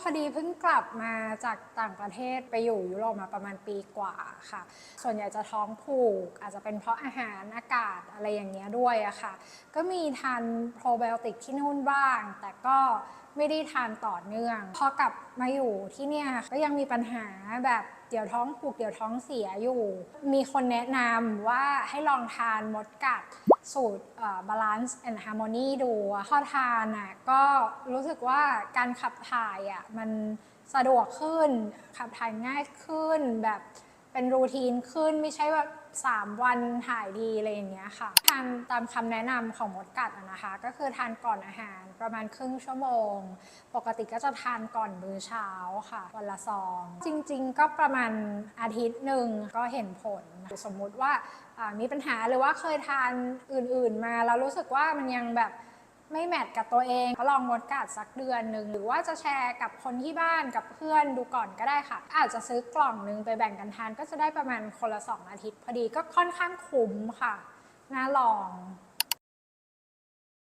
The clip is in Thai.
พอดีเพิ่งกลับมาจากต่างประเทศไปอยู่ยุโรปมาประมาณปีกว่าค่ะ ส่วนใหญ่จะท้องผูก อาจจะเป็นเพราะอาหารอากาศอะไรอย่างเงี้ยด้วยอะค่ะ ก็มีทานโปรไบโอติกที่นู่นบ้าง แต่ก็ ไม่ได้ทานต่อเนื่อง พอกลับมาอยู่ที่เนี่ยก็ยังมีปัญหาแบบเดี๋ยวท้องผูกเดี๋ยวท้องเสียอยู่ มีคนแนะนำว่าให้ลองทานมดกัดสูตรเอ่อ Balance and Harmony ดูพอทานอะก็รู้สึกว่าการขับถ่ายอะมันสะดวกขึ้นขับถ่ายง่ายขึ้นแบบ เป็นรูทีนขึ้นไม่ใช่แบบ3 วันถ่ายดีอะไรอย่างเงี้ยค่ะ ทานตามคำแนะนำของมดกัดนะคะ ก็คือทานก่อนอาหารประมาณครึ่งชั่วโมง ปกติก็จะทานก่อนมื้อเช้าค่ะ วันละซอง จริง ๆ ก็ประมาณอาทิตย์หนึ่งก็เห็นผล สมมุติว่ามีปัญหาหรือว่าเคยทานอื่น ๆ มาแล้วรู้สึกว่ามันยังแบบ ไม่แมทกับตัวเองก็ลองงดกัดสักเดือนหนึ่งหรือว่าจะแชร์กับคนที่บ้านกับเพื่อนดูก่อนก็ได้ค่ะ อาจจะซื้อกล่องหนึงไปแบ่งกันทานก็จะได้ประมาณคนละ 2 อาทิตย์ พอดีก็ค่อนข้างคุ้มค่ะน่าลอง